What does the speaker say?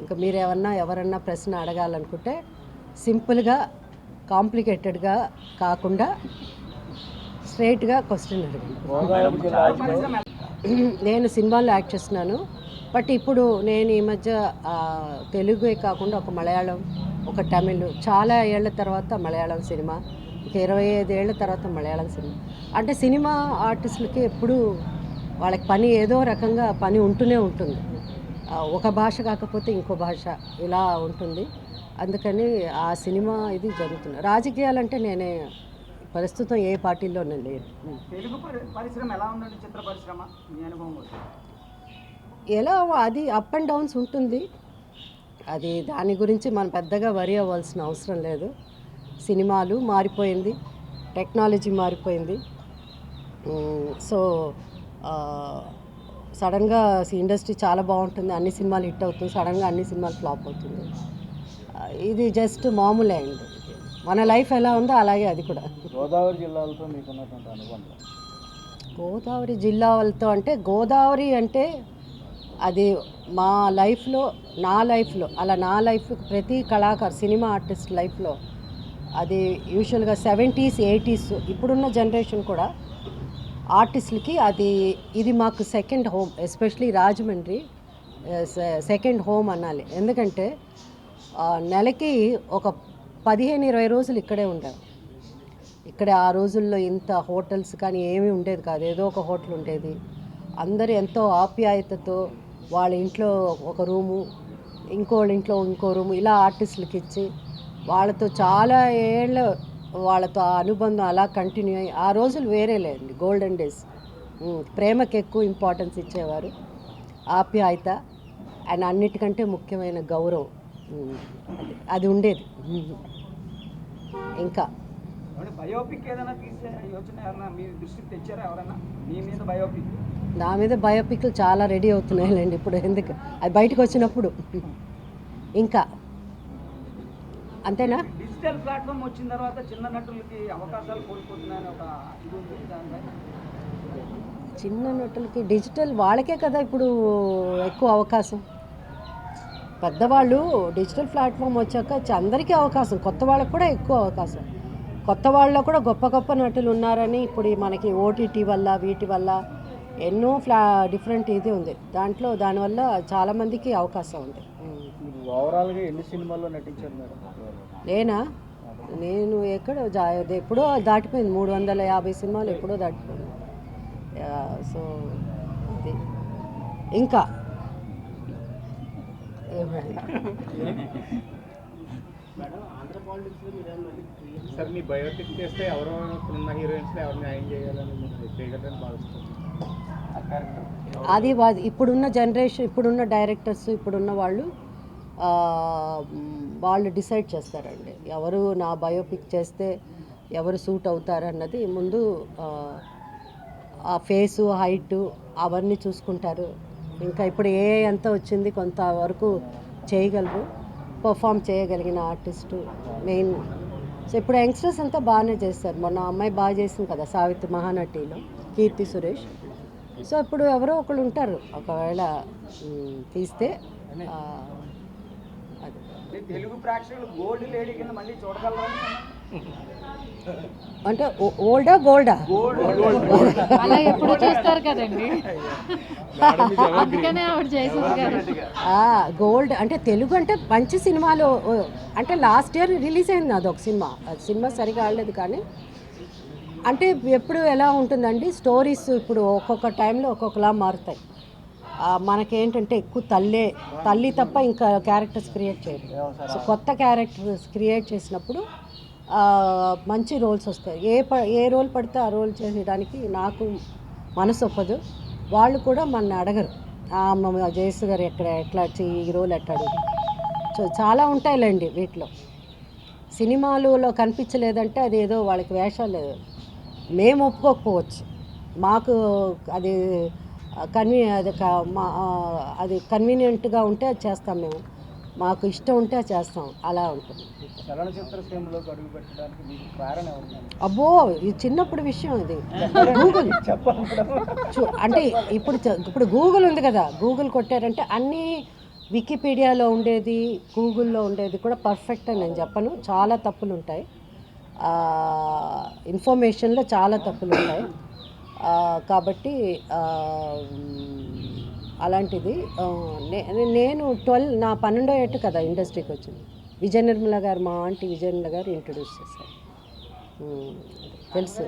ఇంకా మీరు ఏమన్నా ఎవరన్నా ప్రశ్న అడగాలనుకుంటే సింపుల్గా కాంప్లికేటెడ్గా కాకుండా స్ట్రైట్గా క్వశ్చన్ అడగండి. నేను సినిమాలో యాక్ట్ చేస్తున్నాను. బట్ ఇప్పుడు నేను ఈ మధ్య తెలుగే కాకుండా ఒక మలయాళం ఒక తమిళ్ చాలా ఏళ్ళ తర్వాత మలయాళం సినిమా ఒక ఇరవై ఐదు తర్వాత మలయాళం సినిమా. అంటే సినిమా ఆర్టిస్టులకి ఎప్పుడు వాళ్ళకి పని ఏదో రకంగా పని ఉంటూనే ఉంటుంది. ఒక భాష కాకపోతే ఇంకో భాష ఇలా ఉంటుంది. అందుకని ఆ సినిమా ఇది జరుగుతుంది. రాజకీయాలంటే నేనే ప్రస్తుతం ఏ పార్టీలో నేను లేను తెలుగు పరి- పరిశ్రమ ఎలా ఉందండి చిత్ర పరిశ్రమ? మీ అనుభవం కోసం ఎలా అది అప్ అండ్ డౌన్స్ ఉంటుంది. అది దాని గురించి మనం పెద్దగా వరి అవ్వాల్సిన అవసరం లేదు. సినిమాలు మారిపోయింది. టెక్నాలజీ మారిపోయింది. సో సడన్గా ఇండస్ట్రీ చాలా బాగుంటుంది అన్ని సినిమాలు హిట్ అవుతుంది సడన్గా అన్ని సినిమాలు ఫ్లాప్ అవుతుంది. ఇది జస్ట్ మామూలే అండి. మన లైఫ్ ఎలా ఉందో అలాగే అది కూడా. గోదావరి జిల్లాలతో మీకున్నటువంటి అనుబంధం? గోదావరి జిల్లా వాళ్ళతో అంటే గోదావరి అంటే అది మా లైఫ్లో నా లైఫ్లో అలా నా లైఫ్ ప్రతి కళాకారు సినిమా ఆర్టిస్ట్ లైఫ్లో అది యూజువల్గా సెవెంటీస్ ఎయిటీస్ ఇప్పుడున్న జనరేషన్ కూడా ఆర్టిస్టులకి అది ఇది మాకు second home especially Rajahmundry second home అనాలి. ఎందుకంటే నెలకి ఒక పదిహేను ఇరవై రోజులు ఇక్కడే ఉంటాం. ఇక్కడ ఆ రోజుల్లో ఇంత హోటల్స్ కానీ ఏమీ ఉండేది కాదు. ఏదో ఒక హోటల్ ఉండేది. అందరూ ఎంతో ఆప్యాయతతో వాళ్ళ ఇంట్లో ఒక రూము ఇంకోళ్ళ ఇంట్లో ఇంకో రూము ఇలా ఆర్టిస్టులకి ఇచ్చి వాళ్ళతో చాలా ఏళ్ళ వాళ్ళతో ఆ అనుబంధం అలా కంటిన్యూ అయ్యి ఆ రోజులు వేరేలేండి గోల్డెన్ డేస్ ప్రేమకి ఎక్కువ ఇంపార్టెన్స్ ఇచ్చేవారు. ఆప్యాయత అండ్ అన్నిటికంటే ముఖ్యమైన గౌరవం. అది- ఉండేది. ఇంకా. ఏమండి బయోపిక్ ఏదైనా తీసే యోచన ఎవరైనా మీ దృష్టికి తెచ్చారా ఎవరైనా మీ మీద బయోపిక్ నా మీద బయోపిక్లు చాలా రెడీ అవుతున్నాయిలేండి ఇప్పుడు. ఎందుకు? అది బయటకు వచ్చినప్పుడు. ఇంకా. అంతేనా? డిజిటల్ ప్లాట్ఫామ్ వచ్చిన తర్వాత చిన్న నటులకి అవకాశాలు కోల్పోతున్నాయని ఒక ఇది ఉంది. దానిపై చిన్న నటులకి డిజిటల్ వాళ్ళకే కదా ఇప్పుడు ఎక్కువ అవకాశం. పెద్దవాళ్ళు డిజిటల్ ప్లాట్ఫామ్ వచ్చాక అందరికీ అవకాశం. కొత్త వాళ్ళకు కూడా ఎక్కువ అవకాశం. కొత్త వాళ్ళలో కూడా గొప్ప గొప్ప నటులు ఉన్నారని ఇప్పుడు మనకి ఓటీటీ వల్ల వీటి వల్ల ఎన్నో ఫ్లా డిఫరెంట్ ఇది ఉంది. దాంట్లో దానివల్ల చాలామందికి అవకాశం ఉంది. ఓవరాల్గా ఎన్ని సినిమాల్లో నటించారు మేడం? నేనా? నేను ఎక్కడ జా- అది ఎప్పుడో దాటిపోయింది. మూడు వందల యాభై సినిమాలు ఎప్పుడో దాటిపోయింది. సో ఇది ఇంకా. ఏమైనా? సార్ మీ బయోటిక్ చేస్తే ఎవరో ఇప్పుడున్న హీరోయిన్స్ ఎవరు న్యాయం చేయాలని మీరు చేయగలరని భావిస్తారు అది ఇప్పుడున్న జనరేషన్ ఇప్పుడున్న డైరెక్టర్స్ ఇప్పుడున్న వాళ్ళు వాళ్ళు డిసైడ్ చేస్తారండి. ఎవరు నా బయోపిక్ చేస్తే ఎవరు సూట్ అవుతారన్నది ముందు ఆ, ఫేసు హైటు అవన్నీ చూసుకుంటారు. ఇంకా ఇప్పుడు ఏ ఎంత వచ్చింది కొంతవరకు చేయగలరు. పర్ఫామ్ చేయగలిగిన ఆర్టిస్టు మెయిన్. సో ఇప్పుడు యంగ్స్టర్స్ అంతా బాగానే చేస్తారు. మొన్న అమ్మాయి బాగా చేసింది కదా సావిత్రి మహానటిలో కీర్తి సురేష్. సో ఇప్పుడు ఎవరో ఒకళ్ళు ఉంటారు. ఒకవేళ తీస్తే తెలుగు ప్రేక్షకులు గోల్డ్ లేడీ కింద మళ్ళీ చూడగలరా అంటే ఓల్డా గోల్డా? అలా ఎప్పుడు చూస్తారు కదండి. అందుకనే ఆవిడ చేసింది కదా ఆ, గోల్డ్. అంటే తెలుగు అంటే మంచి సినిమాలు ఓ, అంటే లాస్ట్ ఇయర్ రిలీజ్ అయింది అది ఒక సినిమా. అది సినిమా సరిగా ఆడలేదు కానీ. అంటే ఎప్పుడు ఎలా ఉంటుందండి? స్టోరీస్ ఇప్పుడు ఒక్కొక్క టైంలో ఒక్కొక్కలా మారుతాయి. మనకేంటంటే ఎక్కువ తల్లే తల్లి తప్ప ఇంకా క్యారెక్టర్స్ క్రియేట్ చేయరు. సో కొత్త క్యారెక్టర్స్ క్రియేట్ చేసినప్పుడు మంచి రోల్స్ వస్తాయి. ఏ ప ఏ రోల్ పడితే ఆ రోల్ చేయడానికి నాకు మనసు ఒప్పదు. వాళ్ళు కూడా మన అడగరు. ఆ, గారు ఎక్కడ ఎట్లా ఈ రోల్ అడుగు సో చాలా ఉంటాయిలేండి వీటిలో. సినిమాలలో కనిపించలేదంటే అది ఏదో వాళ్ళకి వేషాలు లేదు. మేము ఒప్పుకోకపోవచ్చు. మాకు అది కన్వీ అది మా అది కన్వీనియంట్గా ఉంటే అది చేస్తాం మేము. మాకు ఇష్టం ఉంటే అది చేస్తాం. అలా ఉంటుంది? అబ్బో ఇది చిన్నప్పుడు విషయం ఇది గూగుల్. అంటే ఇప్పుడు ఇప్పుడు గూగుల్ ఉంది కదా. గూగుల్ కొట్టారంటే అన్ని వికీపీడియాలో ఉండేది గూగుల్లో ఉండేది కూడా పర్ఫెక్ట్ అని నేను చెప్పను. చాలా తప్పులు ఉంటాయి ఇన్ఫర్మేషన్లో చాలా తప్పులు ఉంటాయి కాబట్టి అలాంటిది నే- నేను ట్వెల్వ్ నా పన్నెండో ఏట కదా ఇండస్ట్రీకి వచ్చింది. విజయ నిర్మల గారు మా ఆంటీ విజయ నిర్మల గారు ఇంట్రడ్యూస్ చేశారు. తెలుసు.